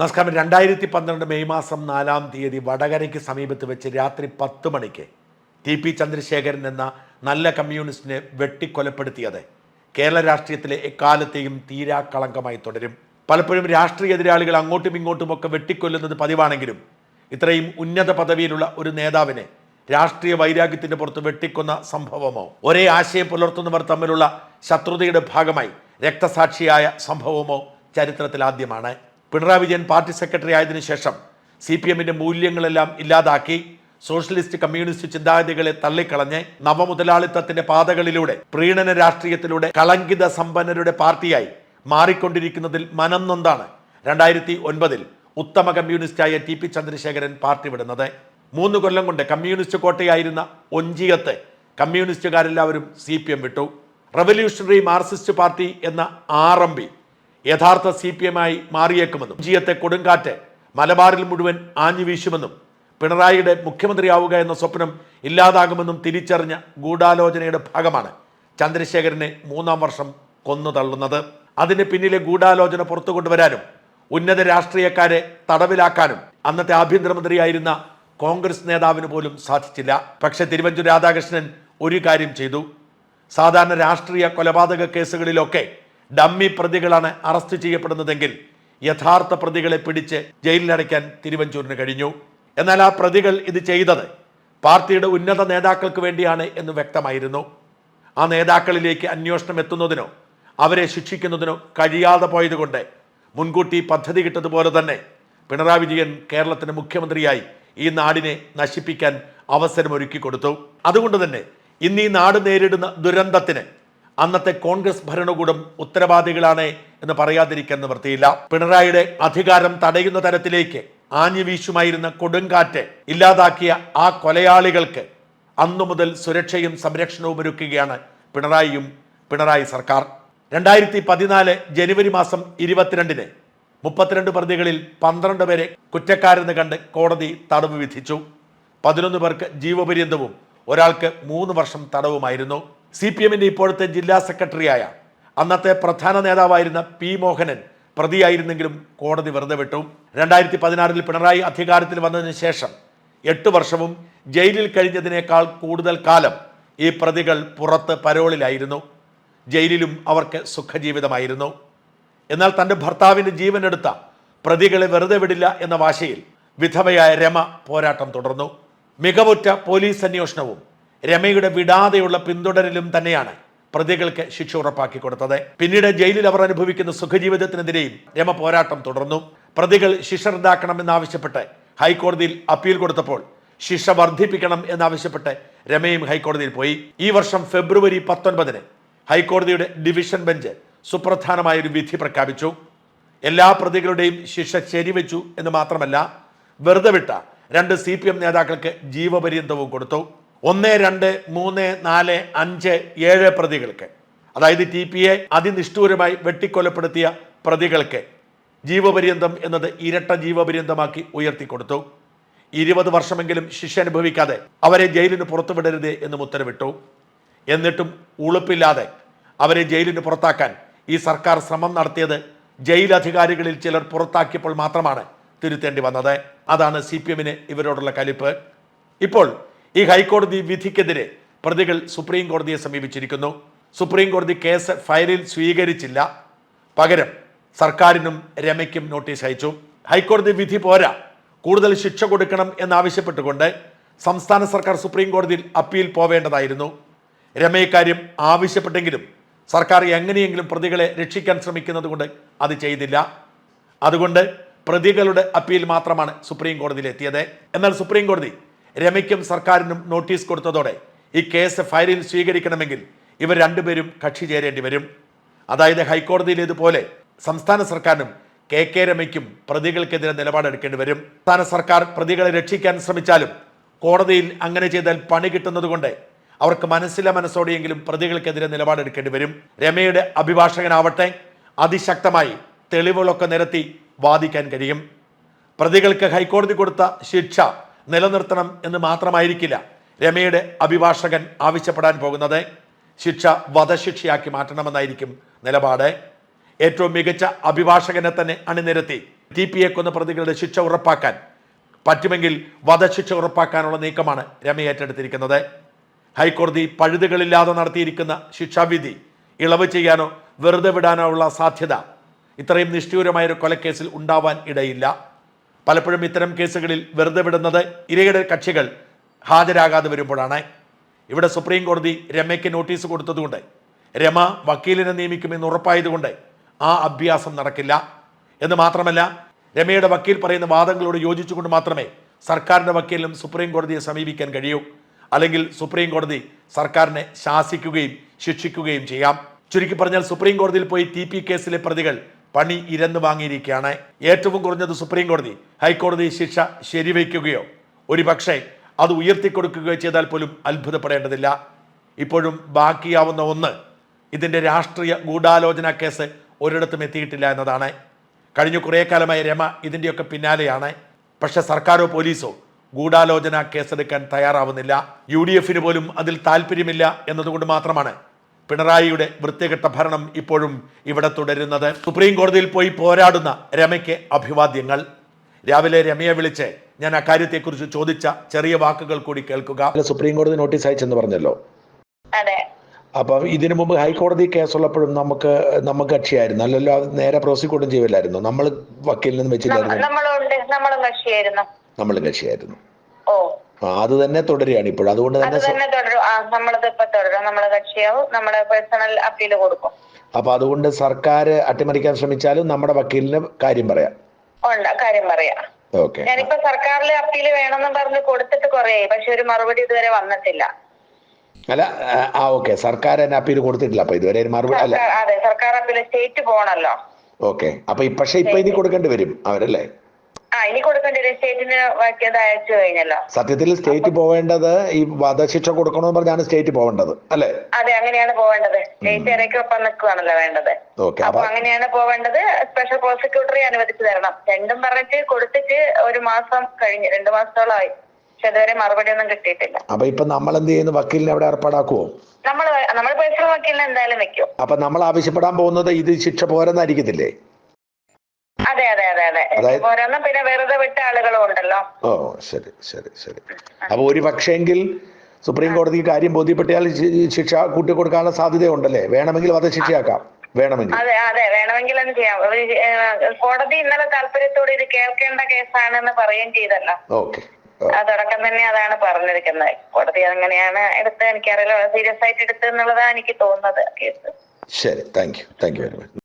നമസ്കാരം. രണ്ടായിരത്തി പന്ത്രണ്ട് മെയ് മാസം നാലാം തീയതി വടകരയ്ക്ക് സമീപത്ത് വെച്ച് രാത്രി പത്ത് മണിക്ക് ടി പി ചന്ദ്രശേഖരൻ എന്ന നല്ല കമ്മ്യൂണിസ്റ്റിനെ വെട്ടിക്കൊലപ്പെടുത്തിയത് കേരള രാഷ്ട്രീയത്തിലെ എക്കാലത്തെയും തീരാക്കളങ്കമായി തുടരും. പലപ്പോഴും രാഷ്ട്രീയ എതിരാളികൾ അങ്ങോട്ടും ഇങ്ങോട്ടുമൊക്കെ വെട്ടിക്കൊല്ലുന്നത് പതിവാണെങ്കിലും ഇത്രയും ഉന്നത പദവിയിലുള്ള ഒരു നേതാവിനെ രാഷ്ട്രീയ വൈരാഗ്യത്തിന്റെ പുറത്ത് വെട്ടിക്കൊന്ന സംഭവമോ? ഒരേ ആശയം പുലർത്തുന്നവർ തമ്മിലുള്ള ശത്രുതയുടെ ഭാഗമായി രക്തസാക്ഷിയായ സംഭവമോ ചരിത്രത്തിൽ ആദ്യമാണ്. പിണറായി വിജയൻ പാർട്ടി സെക്രട്ടറി ആയതിനു ശേഷം സി പി എമ്മിന്റെ മൂല്യങ്ങളെല്ലാം ഇല്ലാതാക്കി സോഷ്യലിസ്റ്റ് കമ്മ്യൂണിസ്റ്റ് ചിന്താഗതികളെ തള്ളിക്കളഞ്ഞ് നവമുതലാളിത്തത്തിന്റെ പാതകളിലൂടെ പ്രീണന രാഷ്ട്രീയത്തിലൂടെ കളങ്കിത സമ്പന്നരുടെ പാർട്ടിയായി മാറിക്കൊണ്ടിരിക്കുന്നതിൽ മനം നൊന്താണ് രണ്ടായിരത്തി ഒൻപതിൽ ഉത്തമ കമ്മ്യൂണിസ്റ്റായ ടി പി ചന്ദ്രശേഖരൻ പാർട്ടി വിടുന്നത്. മൂന്ന് കൊല്ലം കൊണ്ട് കമ്മ്യൂണിസ്റ്റ് കോട്ടയായിരുന്ന ഒഞ്ചിയത്ത് കമ്മ്യൂണിസ്റ്റുകാരെല്ലാവരും സി പി എം വിട്ടു. റവല്യൂഷണറി മാർക്സിസ്റ്റ് പാർട്ടി എന്ന ആർ എം പി യഥാർത്ഥ സി പി എമ്മായി മാറിയേക്കുമെന്നും ജിയത്തെ കൊടുങ്കാറ്റ് മലബാറിൽ മുഴുവൻ ആഞ്ഞു വീശുമെന്നും പിണറായിയുടെ മുഖ്യമന്ത്രിയാവുക എന്ന സ്വപ്നം ഇല്ലാതാകുമെന്നും തിരിച്ചറിഞ്ഞ ഗൂഢാലോചനയുടെ ഭാഗമാണ് ചന്ദ്രശേഖരനെ മൂന്നാം വർഷം കൊന്നു തള്ളുന്നത്. അതിന് പിന്നിലെ ഗൂഢാലോചന പുറത്തു കൊണ്ടുവരാനും ഉന്നത രാഷ്ട്രീയക്കാരെ തടവിലാക്കാനും അന്നത്തെ ആഭ്യന്തരമന്ത്രിയായിരുന്ന കോൺഗ്രസ് നേതാവിന് പോലും സാധിച്ചില്ല. പക്ഷെ തിരുവഞ്ചൂർ രാധാകൃഷ്ണൻ ഒരു കാര്യം ചെയ്തു. സാധാരണ രാഷ്ട്രീയ കൊലപാതക കേസുകളിലൊക്കെ ഡമ്മി പ്രതികളാണ് അറസ്റ്റ് ചെയ്യപ്പെടുന്നതെങ്കിൽ യഥാർത്ഥ പ്രതികളെ പിടിച്ച് ജയിലിലടയ്ക്കാൻ തിരുവഞ്ചൂരിന് കഴിഞ്ഞു. എന്നാൽ ആ പ്രതികൾ ഇത് ചെയ്തത് പാർട്ടിയുടെ ഉന്നത നേതാക്കൾക്ക് വേണ്ടിയാണ് എന്ന് വ്യക്തമായിരുന്നു. ആ നേതാക്കളിലേക്ക് അന്വേഷണം എത്തുന്നതിനോ അവരെ ശിക്ഷിക്കുന്നതിനോ കഴിയാതെ പോയതുകൊണ്ട് മുൻകൂട്ടി പദ്ധതി കിട്ടതുപോലെ തന്നെ പിണറായി വിജയൻ കേരളത്തിന്റെ മുഖ്യമന്ത്രിയായി ഈ നാടിനെ നശിപ്പിക്കാൻ അവസരമൊരുക്കി കൊടുത്തു. അതുകൊണ്ട് തന്നെ ഇന്ന് ഈ നാട് നേരിടുന്ന ദുരന്തത്തിന് അന്നത്തെ കോൺഗ്രസ് ഭരണകൂടം ഉത്തരവാദികളാണ് എന്ന് പറയാതിരിക്കാൻ നിവൃത്തിയില്ല. പിണറായിയുടെ അധികാരം തടയുന്ന തരത്തിലേക്ക് ആഞ്ഞു വീശുമായിരുന്ന കൊടുങ്കാറ്റ് ഇല്ലാതാക്കിയ ആ കൊലയാളികൾക്ക് അന്നു മുതൽ സുരക്ഷയും സംരക്ഷണവും ഒരുക്കുകയാണ് പിണറായിയും പിണറായി സർക്കാർ. രണ്ടായിരത്തി പതിനാല് ജനുവരി മാസം ഇരുപത്തിരണ്ടിന് മുപ്പത്തിരണ്ട് പ്രതികളിൽ പന്ത്രണ്ട് പേരെ കുറ്റക്കാരെന്ന് കണ്ട് കോടതി തടവ് വിധിച്ചു. പതിനൊന്ന് പേർക്ക് ജീവപര്യന്തവും ഒരാൾക്ക് മൂന്ന് വർഷം തടവുമായിരുന്നു. സി പി എമ്മിന്റെ ഇപ്പോഴത്തെ ജില്ലാ സെക്രട്ടറിയായ അന്നത്തെ പ്രധാന നേതാവായിരുന്ന പി മോഹനൻ പ്രതിയായിരുന്നെങ്കിലും കോടതി വെറുതെ വിട്ടു. രണ്ടായിരത്തി പതിനാറിൽ പിണറായി അധികാരത്തിൽ വന്നതിന് ശേഷം എട്ട് വർഷവും ജയിലിൽ കഴിഞ്ഞതിനേക്കാൾ കൂടുതൽ കാലം ഈ പ്രതികൾ പുറത്ത് പരോളിലായിരുന്നു. ജയിലിലും അവർക്ക് സുഖജീവിതമായിരുന്നു. എന്നാൽ തന്റെ ഭർത്താവിന്റെ ജീവനെടുത്ത പ്രതികളെ വെറുതെ വിടില്ല എന്ന വാശയിൽ വിധവയായ രമ പോരാട്ടം തുടർന്നു. മികവുറ്റ പോലീസ് അന്വേഷണവും രമയുടെ വിടാതെയുള്ള പിന്തുടരലും തന്നെയാണ് പ്രതികൾക്ക് ശിക്ഷ ഉറപ്പാക്കി കൊടുത്തത്. പിന്നീട് ജയിലിൽ അവർ അനുഭവിക്കുന്ന സുഖജീവിതത്തിനെതിരെയും രമ പോരാട്ടം തുടർന്നു. പ്രതികൾ ശിക്ഷ റദ്ദാക്കണമെന്നാവശ്യപ്പെട്ട് ഹൈക്കോടതിയിൽ അപ്പീൽ കൊടുത്തപ്പോൾ ശിക്ഷ വർദ്ധിപ്പിക്കണം എന്നാവശ്യപ്പെട്ട് രമയും ഹൈക്കോടതിയിൽ പോയി. ഈ വർഷം ഫെബ്രുവരി പത്തൊൻപതിന് ഹൈക്കോടതിയുടെ ഡിവിഷൻ ബെഞ്ച് സുപ്രധാനമായ ഒരു വിധി പ്രഖ്യാപിച്ചു. എല്ലാ പ്രതികളുടെയും ശിക്ഷ ശരിവെച്ചു എന്ന് മാത്രമല്ല വെറുതെ വിട്ട രണ്ട് സി നേതാക്കൾക്ക് ജീവപര്യന്തവും കൊടുത്തു. ഒന്ന് രണ്ട് മൂന്ന് നാല് അഞ്ച് ഏഴ് പ്രതികൾക്ക്. അതായത് ടി പി എ അതിനിഷ്ഠൂരമായി വെട്ടിക്കൊലപ്പെടുത്തിയ പ്രതികൾക്ക് ജീവപര്യന്തം എന്നത് ഇരട്ട ജീവപര്യന്തമാക്കി ഉയർത്തിക്കൊടുത്തു. ഇരുപത് വർഷമെങ്കിലും ശിക്ഷ അനുഭവിക്കാതെ അവരെ ജയിലിന് പുറത്തുവിടരുത് എന്നും ഉത്തരവിട്ടു. എന്നിട്ടും ഉളുപ്പില്ലാതെ അവരെ ജയിലിന് പുറത്താക്കാൻ ഈ സർക്കാർ ശ്രമം നടത്തിയത് ജയിൽ അധികാരികളിൽ ചിലർ പുറത്താക്കിയപ്പോൾ മാത്രമാണ് തിരുത്തേണ്ടി വന്നത്. അതാണ് സി പി എമ്മിന് ഇവരോടുള്ള കലിപ്പ്. ഇപ്പോൾ ഈ ഹൈക്കോടതി വിധിക്കെതിരെ പ്രതികൾ സുപ്രീം കോടതിയെ സമീപിച്ചിരിക്കുന്നു. സുപ്രീം കോടതി കേസ് ഫയലിൽ സ്വീകരിച്ചില്ല. പകരം സർക്കാരിനും രമയ്ക്കും നോട്ടീസ് അയച്ചു. ഹൈക്കോടതി വിധി പോരാ. കൂടുതൽ ശിക്ഷ കൊടുക്കണം എന്നാവശ്യപ്പെട്ടുകൊണ്ട് സംസ്ഥാന സർക്കാർ സുപ്രീം കോടതിയിൽ അപ്പീൽ പോവേണ്ടതായിരുന്നു. രമയക്കാര്യം ആവശ്യപ്പെട്ടെങ്കിലും സർക്കാർ എങ്ങനെയെങ്കിലും പ്രതികളെ രക്ഷിക്കാൻ ശ്രമിക്കുന്നത് കൊണ്ട് അത് ചെയ്തില്ല. അതുകൊണ്ട് പ്രതികളുടെ അപ്പീൽ മാത്രമാണ് സുപ്രീം കോടതിയിൽ എത്തിയത്. എന്നാൽ സുപ്രീം കോടതി രമയ്ക്കും സർക്കാരിനും നോട്ടീസ് കൊടുത്തതോടെ ഈ കേസ് ഫയലിൽ സ്വീകരിക്കണമെങ്കിൽ ഇവർ രണ്ടുപേരും കക്ഷി ചേരേണ്ടി വരും. അതായത് ഹൈക്കോടതിയിലേതുപോലെ സംസ്ഥാന സർക്കാരിനും കെ കെ രമയ്ക്കും പ്രതികൾക്കെതിരെ നിലപാടെടുക്കേണ്ടി വരും. സംസ്ഥാന സർക്കാർ പ്രതികളെ രക്ഷിക്കാൻ ശ്രമിച്ചാലും കോടതിയിൽ അങ്ങനെ ചെയ്താൽ പണി കിട്ടുന്നതുകൊണ്ട് അവർക്ക് മനസ്സിലെ മനസ്സോടെയെങ്കിലും പ്രതികൾക്കെതിരെ നിലപാടെടുക്കേണ്ടി വരും. രമയുടെ അഭിഭാഷകനാവട്ടെ അതിശക്തമായി തെളിവുകളൊക്കെ നിരത്തി വാദിക്കാൻ കഴിയും. പ്രതികൾക്ക് ഹൈക്കോടതി കൊടുത്ത ശിക്ഷ നിലനിർത്തണം എന്ന് മാത്രമായിരിക്കില്ല രമയുടെ അഭിഭാഷകൻ ആവശ്യപ്പെടാൻ പോകുന്നത് ശിക്ഷ വധശിക്ഷയാക്കി മാറ്റണമെന്നായിരിക്കും നിലപാട്. ഏറ്റവും മികച്ച അഭിഭാഷകനെ തന്നെ അണിനിരത്തി ടി പി എ കൊന്ന പ്രതികളുടെ ശിക്ഷ ഉറപ്പാക്കാൻ പറ്റുമെങ്കിൽ വധശിക്ഷ ഉറപ്പാക്കാനുള്ള നീക്കമാണ് രമ ഏറ്റെടുത്തിരിക്കുന്നത്. ഹൈക്കോടതി പഴുതുകളില്ലാതെ നടത്തിയിരിക്കുന്ന ശിക്ഷാവിധി ഇളവ് ചെയ്യാനോ വെറുതെ വിടാനോ ഉള്ള സാധ്യത ഇത്രയും നിഷ്ഠൂരമായ ഒരു കൊലക്കേസിൽ ഉണ്ടാവാൻ ഇടയില്ല. പലപ്പോഴും ഇത്തരം കേസുകളിൽ വെറുതെ വിടുന്നത് ഇരയുടെ കക്ഷികൾ ഹാജരാകാതെ വരുമ്പോഴാണ്. ഇവിടെ സുപ്രീം കോടതി രമയ്ക്ക് നോട്ടീസ് കൊടുത്തതുകൊണ്ട് രമ വക്കീലിനെ നിയമിക്കുമെന്ന് ഉറപ്പായതുകൊണ്ട് ആ അഭ്യാസം നടക്കില്ല. എന്ന് മാത്രമല്ല രമയുടെ വക്കീൽ പറയുന്ന വാദങ്ങളോട് യോജിച്ചുകൊണ്ട് മാത്രമേ സർക്കാരിന്റെ വക്കീലും സുപ്രീം കോടതിയെ സമീപിക്കാൻ കഴിയൂ. അല്ലെങ്കിൽ സുപ്രീം കോടതി സർക്കാരിനെ ശാസിക്കുകയും ശിക്ഷിക്കുകയും ചെയ്യാം. ചുരുക്കി പറഞ്ഞാൽ സുപ്രീം കോടതിയിൽ പോയി ടി കേസിലെ പ്രതികൾ പണി ഇരന്ന് വാങ്ങിയിരിക്കുകയാണ്. ഏറ്റവും കുറഞ്ഞത് സുപ്രീം കോടതി ഹൈക്കോടതി ശിക്ഷ ശരിവയ്ക്കുകയോ. ഒരു പക്ഷേ അത് ഉയർത്തിക്കൊടുക്കുകയോ ചെയ്താൽ പോലും അത്ഭുതപ്പെടേണ്ടതില്ല. ഇപ്പോഴും ബാക്കിയാവുന്ന ഒന്ന് ഇതിന്റെ രാഷ്ട്രീയ ഗൂഢാലോചന കേസ് ഒരിടത്തും എത്തിയിട്ടില്ല എന്നതാണ്. കഴിഞ്ഞ കുറേ കാലമായി രമ ഇതിന്റെയൊക്കെ പിന്നാലെയാണ്. പക്ഷേ സർക്കാരോ പോലീസോ ഗൂഢാലോചന കേസെടുക്കാൻ തയ്യാറാവുന്നില്ല. യു ഡി എഫിന് പോലും അതിൽ താല്പര്യമില്ല എന്നതുകൊണ്ട് മാത്രമാണ് പിണറായിയുടെ വൃത്തികെട്ട ഭരണം ഇപ്പോഴും ഇവിടെ തുടരുന്നത്. സുപ്രീം കോടതിയിൽ പോയി പോരാടുന്ന രമയ്ക്ക് അഭിവാദ്യങ്ങൾ. രാവിലെ രമയെ വിളിച്ച് ഞാൻ അക്കാര്യത്തെക്കുറിച്ച് ചോദിച്ച ചെറിയ വാക്കുകൾ കൂടി കേൾക്കുക. സുപ്രീം കോടതി നോട്ടീസ് അയച്ചെന്ന് പറഞ്ഞല്ലോ. അതെ. അപ്പം ഇതിനു മുമ്പ് ഹൈക്കോടതി കേസ് ഉള്ളപ്പോഴും നമുക്ക് നമുക്ക് കക്ഷിയായിരുന്നു. അല്ലല്ലോ അത് നേരെ പ്രോസിക്യൂട്ടും ചെയ്യില്ലായിരുന്നു നമ്മൾ വക്കീലിനൊന്നും വെച്ചില്ലായിരുന്നു. നമ്മളുണ്ട് നമ്മളും കക്ഷിയായിരുന്നു. അത് തന്നെ തുടരുകയാണ് ഇപ്പോഴും അതുകൊണ്ട് അത് തന്നെ തന്നെ തുടരും. ആ നമ്മളത് ഇപ്പൊ തുടരും. നമ്മൾ കക്ഷിയാവും നമ്മൾ പേഴ്സണൽ അപ്പീൽ കൊടുക്കും. അപ്പൊ അതുകൊണ്ട് സർക്കാർ അട്ടിമറിക്കാൻ ശ്രമിച്ചാലും നമ്മുടെ വക്കീലിന് കാര്യം പറയാം. ഉണ്ട് കാര്യം പറയാ. ഓക്കെ. ഞാനിപ്പോ സർക്കാരിലെ അപ്പീൽ വേണമെന്ന് പറഞ്ഞ് കൊടുത്തിട്ട് കുറേ പക്ഷെ ഒരു മറുപടി ഇതുവരെ വന്നിട്ടില്ല. അല്ല ആ, ആ ഓക്കെ. സർക്കാർ തന്നെ അപ്പീൽ കൊടുത്തിട്ടില്ല. അപ്പൊ ഇതുവരെ ഒരു മറുപടി അല്ല. സർക്കാർ- അതെ സർക്കാർ അപ്പീൽ സ്റ്റേറ്റ് പോണല്ലോ ഓക്കെ. അപ്പൊ ഈ- പക്ഷെ ഇപ്പൊ ഇനി കൊടുക്കേണ്ടി വരും അവരല്ലേ? സത്യത്തിൽ സ്റ്റേറ്റ് പോവേണ്ടത് ഈ വധശിക്ഷ കൊടുക്കണമെന്ന് പറഞ്ഞാണ് സ്റ്റേറ്റ് പോവേണ്ടത് അല്ലെ? അതെ അങ്ങനെയാണ് പോവേണ്ടത്. സ്റ്റേറ്റ് ഇറക്കൊപ്പം നിൽക്കുകയാണല്ലോ വേണ്ടത്. അപ്പൊ അപ്പൊ അങ്ങനെയാണ് പോവേണ്ടത്. സ്പെഷ്യൽ പ്രോസിക്യൂട്ടറെ അനുവദിച്ചു തരണം. രണ്ടും പറഞ്ഞിട്ട് കൊടുത്തിട്ട് ഒരു മാസം കഴിഞ്ഞ് രണ്ടു മാസത്തോളമായി. പക്ഷെ ഇതുവരെ മറുപടി ഒന്നും കിട്ടിയിട്ടില്ല. അപ്പൊ ഇപ്പൊ നമ്മൾ എന്ത് ചെയ്യുന്നു? വക്കീലിനെ അവിടെ ഏർപ്പാടാക്കുവോ? നമ്മൾ നമ്മൾ പേഴ്സണൽ വക്കീലിനെ എന്തായാലും വെക്കും. അപ്പൊ നമ്മൾ ആവശ്യപ്പെടാൻ പോകുന്നത് ഇത് ശിക്ഷ പോരെന്നായിരിക്കത്തില്ലേ? അതെ അതെ അതെ അതെ. അതായത്- ഓരോന്ന് പിന്നെ വെറുതെ വിട്ട ആളുകളും ഉണ്ടല്ലോ. ഓ ശരി ശരി ശരി. അപ്പൊ ഒരു പക്ഷേങ്കിൽ സുപ്രീം കോടതി കാര്യം ബോധ്യപ്പെട്ടാൽ ശിക്ഷ സാധ്യത സാധ്യതയുണ്ടല്ലേ? വേണമെങ്കിൽ വധശിക്ഷയാക്കാം വേണമെങ്കിൽ. അതെ അതെ വേണമെങ്കിൽ അത് ചെയ്യാം. ഒരു, ഏഹ്, കോടതി ഇന്നലെ താല്പര്യത്തോടെ ഇത് കേൾക്കേണ്ട കേസാണെന്ന് പറയുകയും ചെയ്തല്ലോ. ഓക്കെ. അതടക്കം തുടക്കം തന്നെ അതാണ് പറഞ്ഞിരിക്കുന്നത്. കോടതി അങ്ങനെയാണ് എടുത്ത് എനിക്കറിയില്ല. സീരിയസ് ആയിട്ട് എടുത്തെന്നുള്ളതാണ് എനിക്ക് തോന്നുന്നത് കേസ്. ശരി thank you. Thank you very much.